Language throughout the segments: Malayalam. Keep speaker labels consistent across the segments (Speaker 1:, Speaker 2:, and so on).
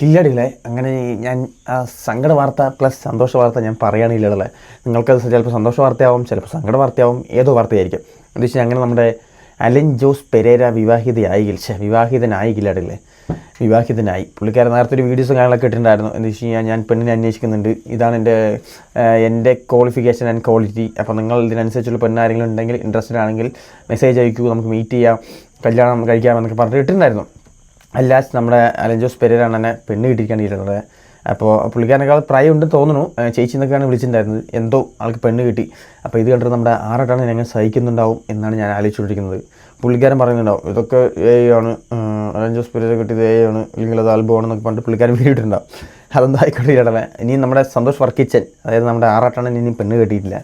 Speaker 1: കില്ലടികളെ അങ്ങനെ ഞാൻ ആ സങ്കട വാർത്ത പ്ലസ് സന്തോഷ വാർത്ത ഞാൻ പറയുകയാണ് പറയുകയാണെങ്കിൽ നിങ്ങൾക്കത് ചിലപ്പോൾ സന്തോഷ വാർത്തയാവും ചിലപ്പോൾ സങ്കട വാർത്തയാവും ഏതോ വാർത്തയായിരിക്കും. എന്ന് വെച്ചാൽ അങ്ങനെ നമ്മുടെ അലൻ ജോസ് പെരേര വിവാഹിതയായി ഛേ വിവാഹിതനായി കില്ലടികളെ വിവാഹിതനായി. പുള്ളിക്കാരൻ നേരത്തെ ഒരു വീഡിയോസും കാര്യങ്ങളൊക്കെ ഇട്ടിട്ടുണ്ടായിരുന്നു. എന്ന് വെച്ച് കഴിഞ്ഞാൽ ഞാൻ പെണ്ണിനെ അന്വേഷിക്കുന്നുണ്ട്. ഇതാണ് എന്റെ എന്റെ ക്വാളിഫിക്കേഷൻ ആൻഡ് ക്വാളിറ്റി അപ്പോൾ നിങ്ങൾ ഇതിനനുസരിച്ചുള്ള പെണ്ണാരെങ്കിലും ഉണ്ടെങ്കിൽ ഇൻട്രസ്റ്റഡ് ആണെങ്കിൽ മെസ്സേജ് അയക്കൂ നമുക്ക് മീറ്റ് ചെയ്യാം കല്യാണം കഴിക്കാം എന്നൊക്കെ പറഞ്ഞിട്ട് ഇട്ടിട്ടുണ്ടായിരുന്നു. അല്ലാസ് നമ്മുടെ അലഞ്ചോസ് പെരേരാണ് എന്നെ പെണ്ണ് കിട്ടിയിരിക്കാൻ ഇരുന്നത് അപ്പോൾ പുള്ളിക്കാരനേക്കാൾ പ്രായം ഉണ്ടെന്ന് തോന്നുന്നു. ചേച്ചി എന്നൊക്കെയാണ് വിളിച്ചിട്ടുണ്ടായിരുന്നത്. എന്തോ ആൾക്ക് പെണ്ണ് കിട്ടി. അപ്പോൾ ഇത് കണ്ടിട്ട് നമ്മുടെ ആറാട്ടാണ് ഞങ്ങൾ സഹിക്കുന്നുണ്ടാവും എന്നാണ് ഞാൻ ആലോചിച്ചുകൊണ്ടിരിക്കുന്നത്. പുള്ളിക്കാരൻ പറയുന്നുണ്ടാവും ഇതൊക്കെ എ ആണ്. അലഞ്ചോസ് പെരേര കിട്ടിയത് എ ആണ്. അല്ലെങ്കിൽ അത് ആൽബം ആണെന്നൊക്കെ പറഞ്ഞിട്ട് പുള്ളിക്കാരൻ വീട്ടിട്ടുണ്ടാവും അതൊന്നും ആയിക്കോട്ടെ ഇടവേ ഇനി നമ്മുടെ സന്തോഷ് വർക്കിച്ചൻ അതായത് നമ്മുടെ ആറാട്ടാണ് ഇനി പെണ്ണ് കിട്ടിയിട്ടില്ല.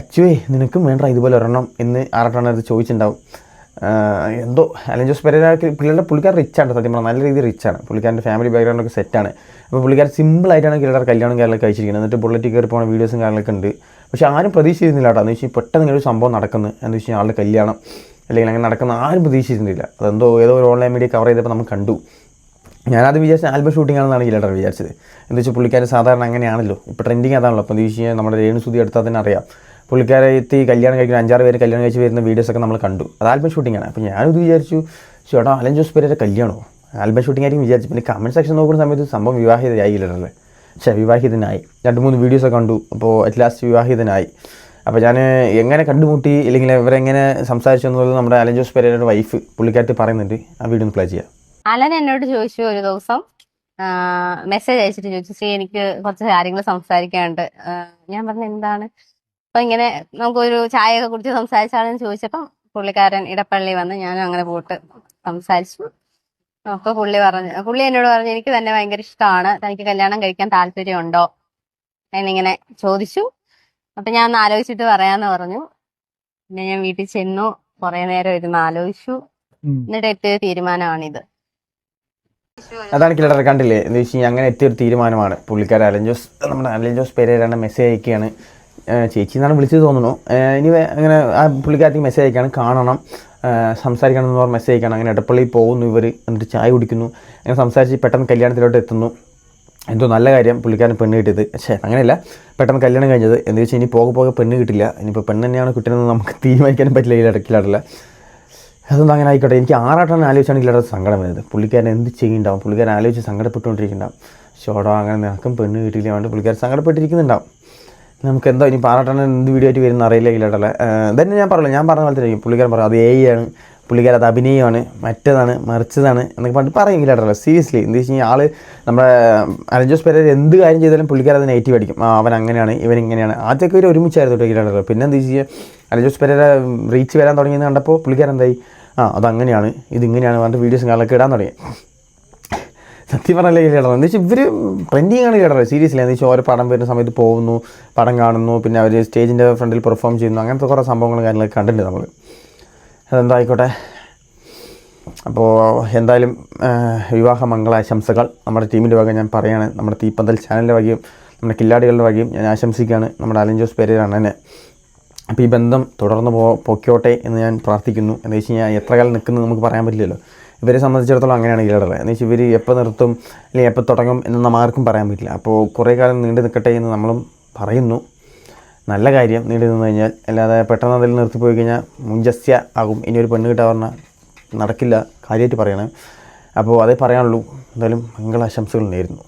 Speaker 1: ആക്ച്വലി നിനക്കും വേണ്ട. ഇതുപോലെ ഒരെണ്ണം എന്ന് ആറാട്ടാണ് അത് ചോദിച്ചിട്ടുണ്ടാവും. എന്തോ അലൻ ജോസ് പെരേര പുള്ളിയുടെ റിച്ച് ആണ് സത്യം പറഞ്ഞാൽ നല്ല രീതിയിൽ റിച്ചാണ് പുള്ളിക്കാരന്റെ ഫാമിലി ബാക്ക്ഗ്രൗണ്ട് ഒക്കെ സെറ്റാണ് അപ്പോൾ പുള്ളിക്കാർ സിമ്പിളായിട്ടാണ് കിരീടർ കല്യാണം കാര്യങ്ങളൊക്കെ കഴിച്ചിരിക്കുന്നത്. എന്നിട്ട് ബുള്ളറ്റ് കയറി പോകുന്ന വീഡിയോസും കാര്യങ്ങളൊക്കെ ഉണ്ട്. പക്ഷേ ആരും പ്രതീക്ഷിച്ചിരുന്നില്ല കേട്ടോ. എന്ന് വെച്ചാൽ പെട്ടെന്ന് ഇങ്ങനെ ഒരു സംഭവം നടക്കുന്നത് എന്ന് വെച്ചാൽ ആളുടെ കല്യാണം. അല്ലെങ്കിൽ അങ്ങനെ നടക്കുന്ന ആരും പ്രതീക്ഷിച്ചിരുന്നില്ല. അതെന്തോ ഏതോ ഒരു ഓൺലൈൻ മീഡിയ കവർ ചെയ്തപ്പോൾ നമ്മൾ കണ്ടു. ഞാനത് വിചാരിച്ച ആൽബം ഷൂട്ടിംഗ് ആണെന്നാണ് കിരീടർ വിചാരിച്ചത്. എന്ന് വെച്ചാൽ പുള്ളിക്കാരൻ സാധാരണ അങ്ങനെയാണല്ലോ. ഇപ്പോൾ ട്രെൻഡിങ് അതാണല്ലോ. അപ്പോൾ എന്ന് വെച്ച് കഴിഞ്ഞാൽ നമ്മുടെ രേണുസുതി എടുത്താൽ തന്നെ അറിയാം. പുള്ളിക്കാരെ എത്തി കല്യാണം കഴിക്കുന്ന അഞ്ചാറ് പേര് കല്യാണം കഴിച്ച് വരുന്ന വീഡിയോസൊക്കെ നമ്മൾ കണ്ടു. അത് ആൽബം ഷൂട്ടിംഗ് ആണ്. അപ്പോൾ ഞാനിത് വിചാരിച്ചു ചേട്ടാ അലൻ ജോസ് പേരുടെ കല്യാണമോ ആൽബം ഷൂട്ടിംഗ് ആയിരിക്കും വിചാരിച്ചു പിന്നെ കമന്റ് സെക്ഷൻ നോക്കുന്ന സമയത്ത് സംഭവം വിവാഹിതയായി കിരീടറല്ലേ പക്ഷേ വിവാഹിതനായി. രണ്ട് മൂന്ന് വീഡിയോസൊക്കെ കണ്ടു. അപ്പോൾ അറ്റ് ലാസ്റ്റ് വിവാഹിതനായി. അപ്പോൾ ഞാൻ എങ്ങനെ കണ്ടുമുട്ടി അല്ലെങ്കിൽ ഇവരെങ്ങനെ സംസാരിച്ചു എന്നുള്ളത് നമ്മുടെ അലൻ ജോസ് പെരേരയുടെ വൈഫ് പുള്ളിക്കാരത്തി പറയുന്നുണ്ട്. ആ വീഡിയോ ഒന്ന് പ്ലേ ചെയ്യാം.
Speaker 2: അലൻ എന്നോട് ചോദിച്ചു ഒരു ദിവസം. മെസ്സേജ് അയച്ചിട്ട് ചോദിച്ചു ശ്രീ എനിക്ക് കുറച്ച് കാര്യങ്ങൾ സംസാരിക്കാനുണ്ട്. ഞാൻ പറഞ്ഞു എന്താണ്? അപ്പൊ ഇങ്ങനെ നമുക്കൊരു ചായ ഒക്കെ കുടിച്ച് സംസാരിച്ചാണെന്ന് ചോദിച്ചപ്പം പുള്ളിക്കാരൻ ഇടപ്പള്ളി വന്ന് ഞാനും അങ്ങനെ പോയിട്ട് സംസാരിച്ചു. അപ്പൊ പുള്ളി പറഞ്ഞു പുള്ളി എന്നോട് പറഞ്ഞു എനിക്ക് തന്നെ ഭയങ്കര ഇഷ്ടമാണ് തനിക്ക് കല്യാണം കഴിക്കാൻ താല്പര്യമുണ്ടോ? എന്നിങ്ങനെ ചോദിച്ചു. അപ്പൊ ഞാൻ ഒന്ന് ആലോചിച്ചിട്ട് പറയാന്ന് പറഞ്ഞു. പിന്നെ ഞാൻ വീട്ടിൽ ചെന്നു. കുറെ നേരം ഇരുന്ന് ആലോചിച്ചു. എന്നിട്ട് എത്തിയ തീരുമാനമാണിത്.
Speaker 1: അതാണ് കണ്ടില്ലേ? എന്ന് വെച്ച് കഴിഞ്ഞാൽ അങ്ങനെ എത്തിയൊരു തീരുമാനമാണ്. പുള്ളിക്കാരൻ അലഞ്ചോസ് നമ്മുടെ അലഞ്ചോസ് പെരേരാണ് മെസ്സേജ് അയക്കുകയാണ്. ചേച്ചി എന്നാണ് വിളിച്ചത് തോന്നുന്നു. ഇനി അങ്ങനെ ആ പുള്ളിക്കാരത്തേക്ക് മെസ്സേജ് അയക്കാണ് കാണണം സംസാരിക്കണം എന്ന് പറഞ്ഞ് മെസ്സേജ് അയക്കണം. അങ്ങനെ ഇടപ്പള്ളി പോകുന്നു ഇവർ എന്നിട്ട് ചായ കുടിക്കുന്നു. അങ്ങനെ സംസാരിച്ച് പെട്ടെന്ന് കല്യാണത്തിലോട്ട് എത്തുന്നു. എന്തോ നല്ല കാര്യം പുള്ളിക്കാരൻ പെണ്ണ് കിട്ടിയത്. പക്ഷേ അങ്ങനെയല്ല. പെട്ടെന്ന് കല്യാണം കഴിഞ്ഞത്. എന്ന് വെച്ചാൽ ഇനി പോകെ പോകെ പെണ്ണ് കിട്ടില്ല. ഇനിയിപ്പോൾ പെണ്ണ് തന്നെയാണ് കിട്ടുന്നത് നമുക്ക് തീരുമാനിക്കാനും പറ്റില്ല ഈ ഇടക്കിലാറില്ല അതൊന്നും അങ്ങനെ ആയിക്കോട്ടെ. എനിക്ക് ആറാട്ടാണ് ആലോചിച്ചാണെങ്കിൽ ഇല്ലാതെ സങ്കടം വരുന്നത്. പുള്ളിക്കാരൻ എന്ത് ചെയ്യുന്നുണ്ടാവും? പുള്ളിക്കാരൻ ആലോചിച്ച് സങ്കടപ്പെട്ടുകൊണ്ടിരിക്കുന്നുണ്ടാവും. ഷോടോ അങ്ങനെ നിനക്കും പെണ്ണ് കിട്ടിയില്ല. വേണ്ട പുള്ളിക്കാരൻ സങ്കടപ്പെട്ടിരിക്കുന്നുണ്ടാവും. നമുക്ക് എന്തോ ഇനി പാറട്ടാണ് എന്ത് വീഡിയോ ആയിട്ട് വരുന്ന അറിയില്ല ഇല്ലാട്ടല്ല തന്നെ ഞാൻ പറഞ്ഞില്ല ഞാൻ പറഞ്ഞ പോലെ തന്നെ പുള്ളിക്കാരൻ പറയും അത് എ ആണ്. പുള്ളിക്കാരൻ അത് അഭിനയമാണ്. മറ്റേതാണ് മറിച്ചതാണ് എന്നൊക്കെ പറഞ്ഞിട്ട് പറയും ഇല്ലാട്ടല്ലോ സീരിയസ്ലി എന്താ വെച്ച് കഴിഞ്ഞാൽ ആൾ നമ്മുടെ അലഞ്ചോസ് പേരെ എന്ത് കാര്യം ചെയ്താലും പുള്ളിക്കാരൻ അത് നെഗറ്റീവ് അടിക്കും. അവൻ അങ്ങനെയാണ് ഇവൻ ഇങ്ങനെയാണ്. ആദ്യമൊക്കെ ഒരു ഒരുമിച്ചായിരുന്നു ഇല്ലാട്ടല്ലോ പിന്നെ എന്താ വെച്ച് കഴിഞ്ഞാൽ അലഞ്ചോസ് പേരെ റീച്ച് വരാൻ തുടങ്ങിയെന്ന് കണ്ടപ്പോൾ പുള്ളിക്കാരൻ എന്തായി? ആ അതങ്ങനെയാണ് ഇതിങ്ങനെയാണ് പറഞ്ഞിട്ട് വീഡിയോസും കാലൊക്കെ ഇടാൻ തുടങ്ങി. സത്യം പറഞ്ഞല്ലേ കേടാണ് എന്ന് വെച്ചാൽ ഇവർ ട്രെൻഡിങ് ആണ് കേടാറ് സീരിയസ്ലി എന്ന് വെച്ചാൽ ഓരോ പടം വരുന്ന സമയത്ത് പോകുന്നു പടം കാണുന്നു പിന്നെ അവർ സ്റ്റേജിന്റെ ഫ്രണ്ടിൽ പെർഫോം ചെയ്യുന്നു. അങ്ങനത്തെ കുറേ സംഭവങ്ങളും കാര്യങ്ങളൊക്കെ കണ്ടിട്ടുണ്ട് നമ്മൾ അതെന്തായിക്കോട്ടെ? അപ്പോൾ എന്തായാലും വിവാഹ മംഗളാശംസകൾ നമ്മുടെ ടീമിന്റെ വക ഞാൻ പറയുകയാണ് നമ്മുടെ തീപ്പന്തൽ ചാനലിന്റെ വകയും നമ്മുടെ കില്ലാടികളുടെ വകയും ഞാൻ ആശംസിക്കുകയാണ്. നമ്മുടെ അലൻ ജോസ് പേരാണ് എന്നെ അപ്പോൾ ഈ ബന്ധം തുടർന്ന് പോ പൊക്കോട്ടെ എന്ന് ഞാൻ പ്രാർത്ഥിക്കുന്നു. എന്ന് വെച്ച് കഴിഞ്ഞാൽ എത്ര കാലം നിൽക്കുന്നത് നമുക്ക് പറയാൻ പറ്റില്ലല്ലോ. ഇവരെ സംബന്ധിച്ചിടത്തോളം അങ്ങനെയാണ് ഇല്ലാടത് എന്ന് വെച്ചാൽ ഇവർ എപ്പോൾ നിർത്തും അല്ലെങ്കിൽ എപ്പോൾ തുടങ്ങും എന്നൊന്നും ആർക്കും പറയാൻ പറ്റില്ല. അപ്പോൾ കുറേ കാലം നീണ്ടു നിൽക്കട്ടെ എന്ന് നമ്മളും പറയുന്നു. നല്ല കാര്യം നീണ്ടു നിന്ന് കഴിഞ്ഞാൽ അല്ലാതെ പെട്ടെന്ന് അതിൽ നിർത്തിപ്പോയി കഴിഞ്ഞാൽ മുഞ്ചസ്യ ആകും. ഇനി ഒരു പെണ്ണ് കിട്ടാൻ പറഞ്ഞാൽ നടക്കില്ല. കാര്യമായിട്ട് പറയണേ. അപ്പോൾ അതേ പറയാനുള്ളൂ. എന്തായാലും മംഗളാശംസകൾ നേരുന്നു.